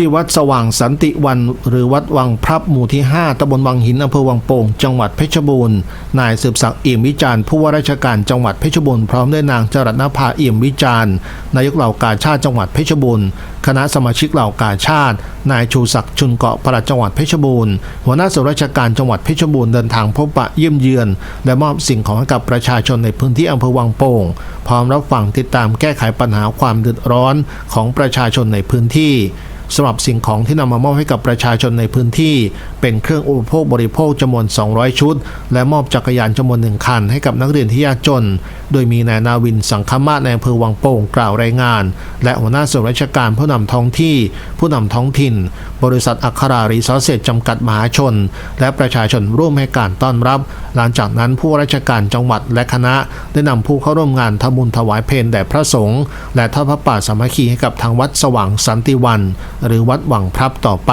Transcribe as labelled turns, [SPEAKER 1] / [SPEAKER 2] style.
[SPEAKER 1] ที่วัดสว่างสันติวัน หรือวัดวังพรับหมู่ที่ 5ตำบลวังหินอำเภอวังโป่ง จังหวัดเพชรบูรณ์ นายสืบศักดิ์เอี่ยมวิจารณ์ผู้ว่าราชการจังหวัดเพชรบูรณ์พร้อมด้วยนางจรัตนภาเอี่ยมวิจารณ์นายกเหล่ากาชาติจังหวัดเพชรบูรณ์คณะสมาชิกเหล่ากาชาติ นายชูศักดิ์ชุนเกาะปลัดจังหวัดเพชรบูรณ์หัวหน้าส่วนราชการจังหวัดเพชรบูรณ์เดินทางพบปะเยี่ยมเยือน และมอบสิ่งของให้กับประชาชนในพื้นที่อำเภอวังโป่ง พร้อมรับฟังติดตามแก้ไขปัญหาความเดือดร้อนของประชาชนในพื้นที่ สำหรับสิ่งของที่นำมามอบให้กับประชาชนในพื้นที่ เป็นเครื่องอุปโภคบริโภคจำนวน 200 ชุด และมอบจักรยานจำนวนหนึ่งคันให้กับนักเรียนที่ยากจน โดยมีนายนาวินสังคมาศในอำเภอวังโป่งกล่าวรายงาน และหัวหน้าส่วนราชการผู้นำท้องที่ ผู้นำท้องถิ่น บริษัทอัครารีซอสเซจจำกัดมหาชน และประชาชนร่วมให้การต้อนรับ หลังจากนั้นผู้ราชการจังหวัดและคณะ ได้นำผู้เข้าร่วมงานทำบุญถวายเพลแด่พระสงฆ์และทอดพระป่าสามัคคีให้กับทางวัดสว่างสันติวันหรือวัดหวังพรับต่อไป